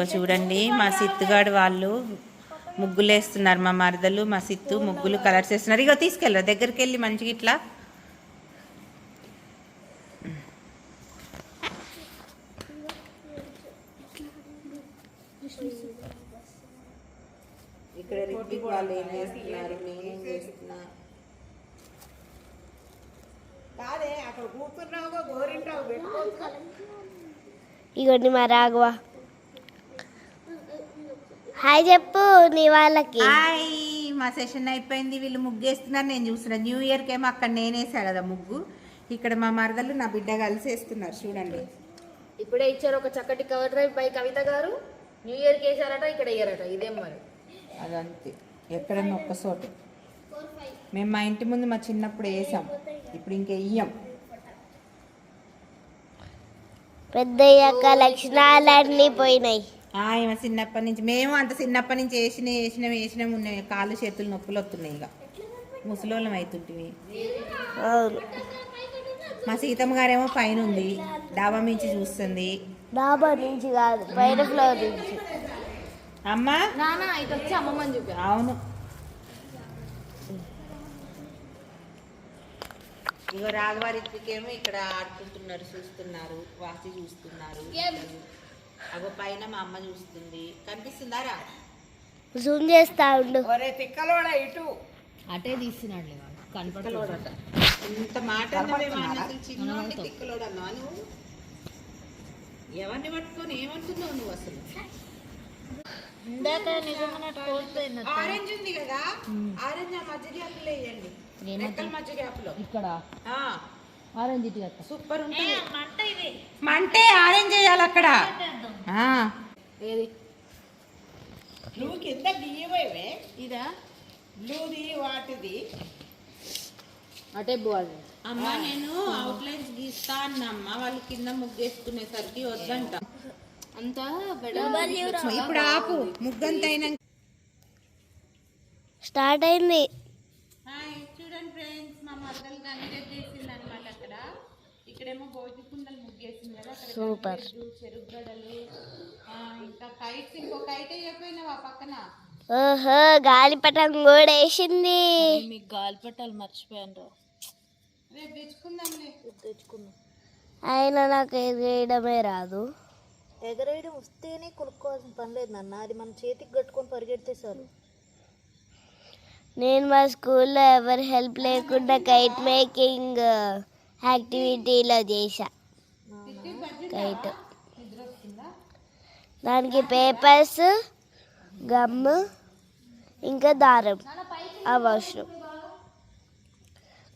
ఇగో చూడండి మా సిత్తుగాడు వాళ్ళు ముగ్గులు వేస్తున్నారు మా మరదలు మా సిత్తు ముగ్గులు కలర్స్ వేస్తున్నారు ఇగో తీసుకెళ్ళరా దగ్గరికి వెళ్ళి మంచిగా ఇట్లా. ఇక్కడ రిత్విక్ వాళ్ళు ఏం చేస్తున్నారు నేనేం చేస్తున్నా? కాదే అక్కడ కూర్చున్నావు గోరింటావు పెట్టుకోవచ్చు ఇగోండి మా రాఘవ. హాయ్ చెప్పు నీ వాళ్ళకి. హాయ్ మా సెషన్ అయిపోయింది వీళ్ళు ముగ్గేస్తున్నారు. నేను చూస్తున్నా న్యూ ఇయర్కి ఏమో అక్కడ నేనేసా కదా ముగ్గు. ఇక్కడ మా మరదలు నా బిడ్డ కలిసి వేస్తున్నారు చూడండి. ఇప్పుడే ఇచ్చారు ఒక చక్కటి కవర్ డ్రైవ్ బై కవిత గారు. న్యూ ఇయర్కి వేసారట ఇక్కడ వేయరట ఇదేం మరి. అదంతే. ఎక్కడన్నా ఒక్క చోట. మేము మా ఇంటి ముందు మా చిన్నప్పుడు వేసాం. ఇప్పుడు ఇంక వెయ్యం పెద్దయ్యాక లక్షణాలన్నీ పోయినాయి. ఈమె చిన్నప్పటి నుంచి. మేము అంత చిన్నప్పటి నుంచి వేసిన వేసినాం వేసినాం ఉన్నాయి కాళ్ళు చేతులు నొప్పులు వస్తున్నాయి ఇక. ముసలోళ్ళం అవుతుంటివి మా సీతమ్మ గారేమో పైన ఉంది. డాబా మించి చూస్తుంది. డాబా నుంచి కాదు పైన ఫ్లోర్ నుంచి. అమ్మా? వచ్చి అమ్మమ్మని చూపా. అవును. ఇగో రాఘవారిత్రికేమో ఇక్కడ ఆడుకుంటున్నారు చూస్తున్నారు వాసి చూస్తున్నారు. అగో పైన మా అమ్మ చూస్తుంది. కనిపిస్తుందారా? జూమ్ చేస్తా ఉండు. ఒరే తిక్కలోడ ఇటు. అటే తీస్తున్నాడు కనపడలోడట ఇంత మాట చిన్నోడిని తిక్కలోడు నువ్వు? ఎవరిని పట్టుకొని ఏమంటున్నావు నువ్వు అసలు? ఆరెంజ్ ఉంది కదా? ఆరెంజ్ ఆ మధ్య గ్యాప్లో వేయండి. రెక్కల మధ్య గ్యాప్లో ఇక్కడ? ఆ, ఆరెంజ్ సూపర్ ఉంటుంది. మంటే ఆరెంజ్ వేయాలి అక్కడ. ఏది? నువ్వు కింద గీయవేవే ఇదా? బ్లూది వాటిది. అటే పోవాలి. అమ్మ నేను అవుట్లైన్స్ గీస్తా అన్నమ్మ. వాళ్ళు కింద ముగ్గేసుకునేసరికి వద్దంట. అంతా ఇప్పుడు ఆపు. ముగ్గంత స్టార్ట్ అయింది. హాయ్ చూడండి ఫ్రెండ్స్ మా మరదలు గంగ చేసింది అనమాట అక్కడ. ఇక్కడేమో భోగి కుండలు ముగ్గేసింది కదా అక్కడ సూపర్. గంగెడ్లు, చెరుగడలు ఆ, ఇంకా కైట్స్ ఇంకో కైట్ అయిపోయినావా పక్కన? ఓహో గాలిపటం కూడా వేసింది. మీకు గాలి పెట్టాలి మర్చిపోయాను రేపు తెచ్చుకుందాంలే. తెచ్చుకున్నాం ఆయన నాకు ఎగరేయడమే రాదు. ఎగరేయడం వస్తేనే కొనుక్కోవాల్సిన పని లేదు నాన్న. అది మన చేతికి కట్టుకొని పరిగెడితే చాలు. నేను మా స్కూల్లో ఎవరి హెల్ప్ లేకుండా కైట్ మేకింగ్ యాక్టివిటీలో చేశా. కైట్ దానికి పేపర్స్ గమ్ ఇంకా దారం అవసరం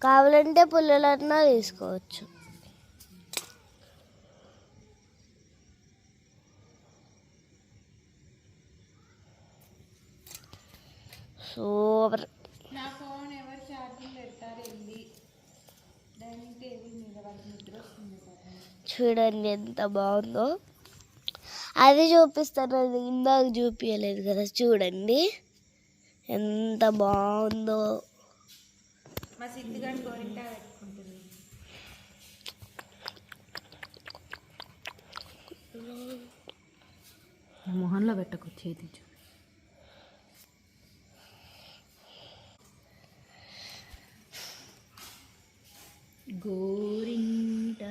కావాలంటే పుల్లలన్నా తీసుకోవచ్చు. సూపర్ నా ఫోన్ ఎవరు ఛార్జింగ్ పెడతారు వెళ్ళి డైనింగ్ టేబుల్ మీద వాళ్ళకి నిద్ర వస్తుంది పాపం. చూడండి ఎంత బాగుందో. అది చూపిస్తాను అది ఇందాక చూపించలేదు కదా చూడండి. ఎంత బాగుందో. మొహంలో పెట్టకు గోరింట.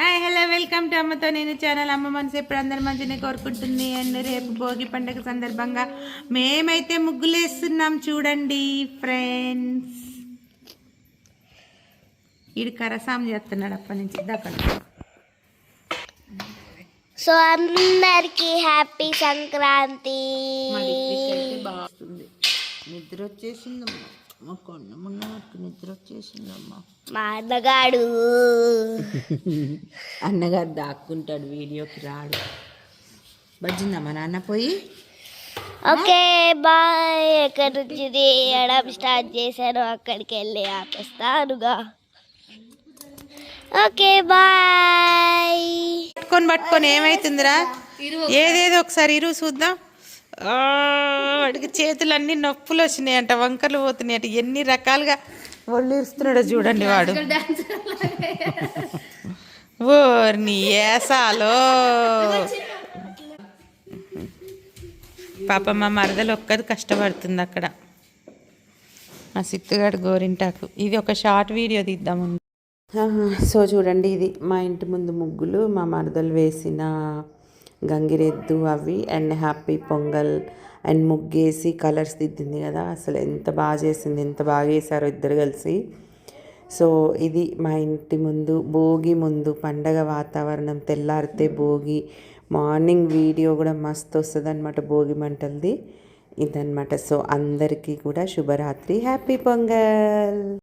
హాయ్ హలో వెల్కమ్ టు అమ్మతో నేను ఛానల్. అమ్మ మనసు ఎప్పుడు అందరి మంచిగా కోరుకుంటుంది. అండ్ రేపు భోగి పండుగ సందర్భంగా మేమైతే ముగ్గులు వేస్తున్నాం చూడండి ఫ్రెండ్స్ ఈడు కరసాం చేస్తున్నాడు అప్పటి నుంచి. దక్కడ సో అందరికి హ్యాపీ సంక్రాంతి. బాగుంది నిద్ర మొన్న నిద్ర వచ్చేసిందమ్మా. మా అన్నగాడు. అన్నగారు దాక్కుంటాడు వీడియోకి రాడు. బజ్జిందా మా నాన్న పోయి. Okay bye. ఎక్కడి నుంచి తీయడం స్టార్ట్ చేశాను అక్కడికి వెళ్ళి ఆపేస్తానుగా. Okay bye. పట్టుకొని పట్టుకొని ఏమైతుందిరా? ఏదేదో ఒకసారి ఇరు చూద్దాం. వాడికి చేతులు అన్ని నొప్పులు వచ్చినాయంట వంకర్లు పోతున్నాయంట. ఎన్ని రకాలుగా ఒళ్ళు ఇస్తున్నాడో చూడండి వాడు. ఓర్ని ఏసాలో. పాప మా మరదలు ఒక్కది కష్టపడుతుంది అక్కడ. మా సిత్తుగాడు గోరింటాకు. ఇది ఒక షార్ట్ వీడియో తీద్దాము. సో చూడండి ఇది మా ఇంటి ముందు ముగ్గులు మా మరదలు వేసిన గంగిరెద్దు అవి అండ్ హ్యాపీ పొంగల్ అండ్ ముగ్గేసి కలర్స్ దిద్దింది కదా. అసలు ఎంత బాగా చేసింది ఎంత బాగా చేశారో ఇద్దరు కలిసి. సో ఇది మా ఇంటి ముందు భోగి ముందు పండగ వాతావరణం తెల్లారితే భోగి మార్నింగ్ వీడియో కూడా మస్తు వస్తుంది అనమాట భోగి మంటలది. ఇదన్నమాట. సో అందరికీ కూడా శుభరాత్రి. హ్యాపీ పొంగల్